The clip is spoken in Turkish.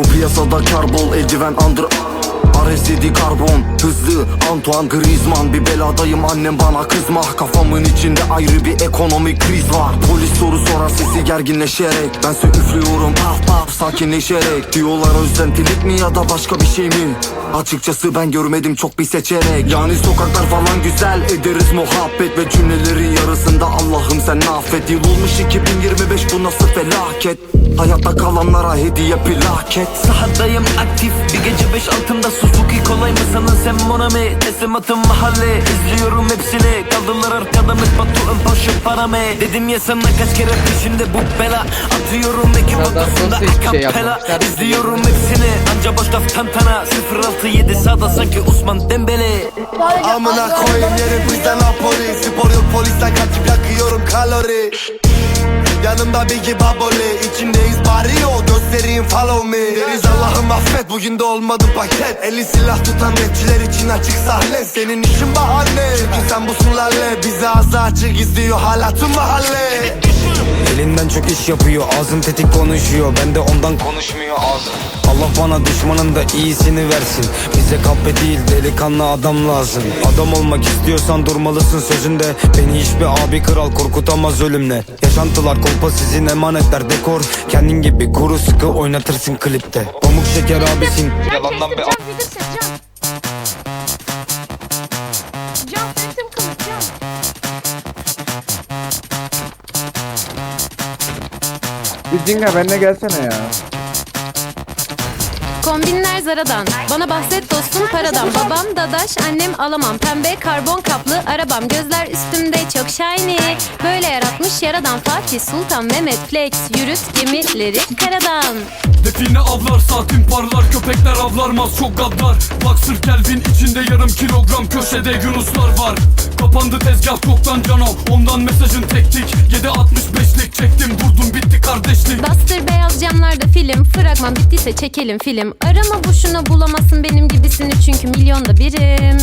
Piyasada karbol eldiven andır RSD karbon. Hızlı Antoine Griezmann. Bir beladayım annem bana kızma. Kafamın içinde ayrı bir ekonomik kriz var. Polis soru sorar sesi gerginleşerek. Bense üflüyorum paf paf sakinleşerek. Diyorlar özentilik mi ya da başka bir şey mi? Açıkçası ben görmedim çok bir seçenek. Yani sokaklar falan güzel ederiz muhabbet Ve cümlelerin yarısında. Allah'ım sen affet Yıl olmuş 2025 bu nasıl felaket Hayatta kalanlara hediye plaket. Sahadayım aktif. Bir gece beş altında Suzuki kolay mı sanın sen Monami Teslimatım mahalle. İzliyorum hepsini. Kaldılar arkada mit batu ön Porsche parame Dedim ya sana kaç kere peşinde bu bela. Atıyorum ekip odasında şey akapela. yapmamışlar. İzliyorum hepsini. Anca boş laf tantana 067 sağda sanki Osman Dembele. Amına koyayım yeri bizden Napoli Spor yok polisten kaçıp yakıyorum kalori Yanımda Biggie Baboli içindeyiz o. Göstereyim follow me. Deriz Allah'ım affet bugün de olmadı paket. Eli silah tutan rapçiler için açık sahne. Senin işin bahane. Çünkü sen bu sularla bizi ağzı açık izliyor hala tüm mahalle çok iş yapıyor ağzın tetik konuşuyor. Ben de ondan konuşmuyor ağzım. Allah bana düşmanın da iyisini versin. Bize kahpe değil delikanlı adam lazım. Adam olmak istiyorsan durmalısın sözünde. Beni hiçbir abi kral korkutamaz ölümle. Yaşantılar kolpa sizin emanetler dekor. Kendin gibi kuru sıkı oynatırsın klipte. Pamuk şeker abisin. Yalandan be Üzdinga benimle gelsene ya. Kombinler Zara'dan. Bana bahset dostum paradan. Babam dadaş annem alamam. Pembe karbon kaplı arabam. Gözler üstümde çok shiny. Böyle yaratmış yaradan Fatih Sultan Mehmet. Flex Yürüt gemileri karadan. Define avlar saatin parlar köpekler avlarmaz çok gaddar Baksır Kelvin içinde yarım kilogram köşede yunuslar var. Kapandı tezgah çoktan cano ondan mesajın tektik 7.65'lik çektim bitti kardeşlik. Bastır beyaz camlarda film Fragman bittiyse çekelim film. Arama boşuna bulamazsın benim gibisini Çünkü milyonda birim